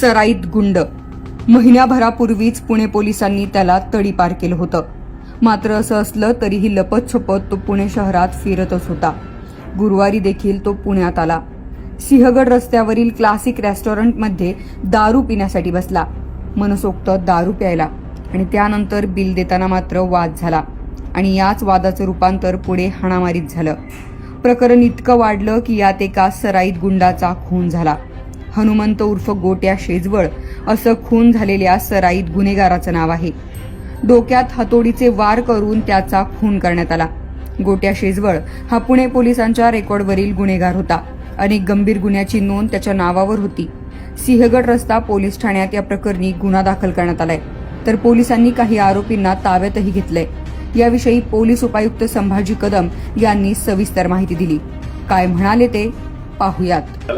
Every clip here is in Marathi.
सराईत गुंड. महिन्याभरापूर्वीच पुणे पोलिसांनी त्याला तडीपार केलं होतं. मात्र असं असलं तरीही लपत छपत तो पुणे शहरात फिरतच होता. गुरुवारी देखील तो पुण्यात आला. सिंहगड रस्त्यावरील क्लासिक रेस्टॉरंटमध्ये दारू पिण्यासाठी बसला. मनसोक्त दारू प्यायला आणि त्यानंतर बिल देताना मात्र वाद झाला आणि याच वादाचं रूपांतर पुढे हाणामारीत झालं. प्रकरण इतकं वाढलं की यात एका सराईत गुंडाचा खून झाला. हनुमंत उर्फ गोट्या शेजवळ असं खून झालेल्या सराईत गुन्हेगाराचं नाव आहे. डोक्यात हातोडीचे वार करून त्याचा खून करण्यात आला. गोट्या शेजवळ हा पुणे पोलिसांच्या रेकॉर्डवरील गुन्हेगार होता. अनेक गंभीर गुन्ह्याची नोंद त्याच्या नावावर होती. सिंहगड रस्ता पोलीस ठाण्यात या प्रकरणी गुन्हा दाखल करण्यात आलाय. तर पोलिसांनी काही आरोपींना ताब्यातही घेतलंय. याविषयी पोलीस उपायुक्त संभाजी कदम यांनी सविस्तर माहिती दिली. काय म्हणाले ते पाहुयात.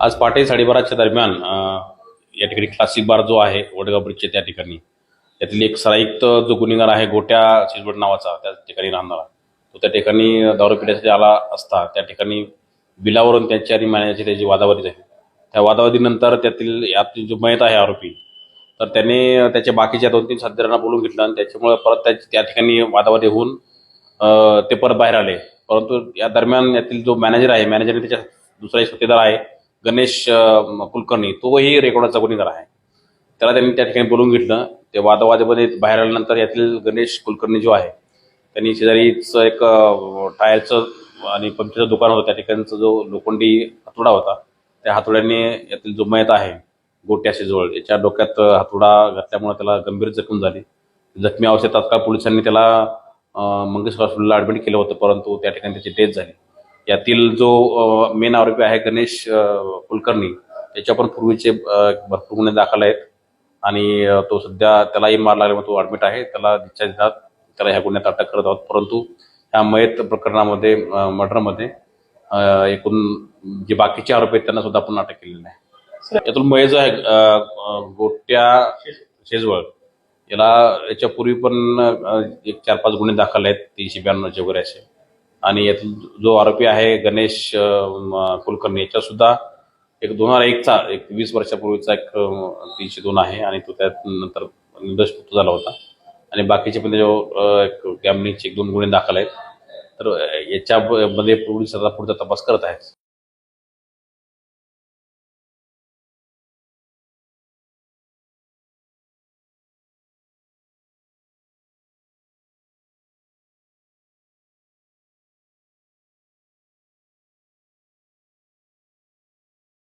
आज पहाटे साडेबाराच्या दरम्यान या ठिकाणी क्लासिक बार जो आहे वडगाव ब्रिजच्या त्या ठिकाणी. त्यातील एक सराईत जो गुन्हेगार आहे गोट्या चिजबट नावाचा त्या ठिकाणी राहणारा. तो त्या ठिकाणी दारू पिण्यासाठी आला असता. त्या ठिकाणी बिलावरून त्यांची आणि मॅनेजरची त्याची वादावादी झाली. त्या वादावादीनंतर त्यातील यातील जो मयत आहे आरोपी तर त्याने त्याच्या बाकीच्या दोन तीन साथीदारांना बोलून घेतलं आणि त्याच्यामुळे परत त्या त्या ठिकाणी वादावादी होऊन ते परत बाहेर आले. परंतु या दरम्यान यातील जो मॅनेजर आहे मॅनेजरने त्याच्या दुसरा एक साथीदार आहे गणेश कुलकर्णी तोही रेकॉर्डाचा गुन्हेगार आहे. त्याला त्यांनी त्या ठिकाणी बोलून घेतलं. ते वादावादामध्ये बाहेर आल्यानंतर यातील गणेश कुलकर्णी जो आहे त्यांनी शेजारीच एक टायरचं आणि पंक्चरचं दुकान होतं. त्या ठिकाणचा जो लोखंडी हातोडा होता त्या हातोड्याने यातील जो मयत आहे गोट्याशी जवळ याच्या डोक्यात हातोडा घातल्यामुळे त्याला गंभीर जखम झाली. जखमी अवस्थेत तात्काळ पोलिसांनी त्याला मंगेश हॉस्पिटलला ऍडमिट केलं होतं परंतु त्या ठिकाणी त्याची डेथ झाली. यातील जो मेन आरोपी आहे गणेश कुलकर्णी त्याच्या पण पूर्वीचे भरपूर गुन्हे दाखल आहेत. आणि तो सध्या त्यालाही मार लागल्यामुळे तो ऍडमिट आहे. त्याला डिस्चार्ज देतात. त्याला ह्या गुन्ह्यात अटक करत आहोत. परंतु ह्या मयत प्रकरणामध्ये मर्डरमध्ये एकूण जे बाकीचे आरोपी आहेत त्यांना सुद्धा आपण अटक केलेली आहे यातून मय जो आहे गोट्या शेजवळ याला याच्यापूर्वी पण एक चार पाच गुन्हे दाखल आहेत. तीनशे ब्याण्णवचे वगैरे असे. आणि यातील जो आरोपी आहे गणेश कुलकर्णी याच्या सुद्धा एक दोन हजार एकचा एक वीस वर्षापूर्वीचा एक तीनशे दोन आहे आणि तो त्यात नंतर निर्दोष झाला होता. आणि बाकीचे पण त्याच्यावर एक गॅमलिंगचे एक दोन गुन्हे दाखल आहेत. तर याच्यामध्ये पोलीस आता पुढचा तपास करत आहेत.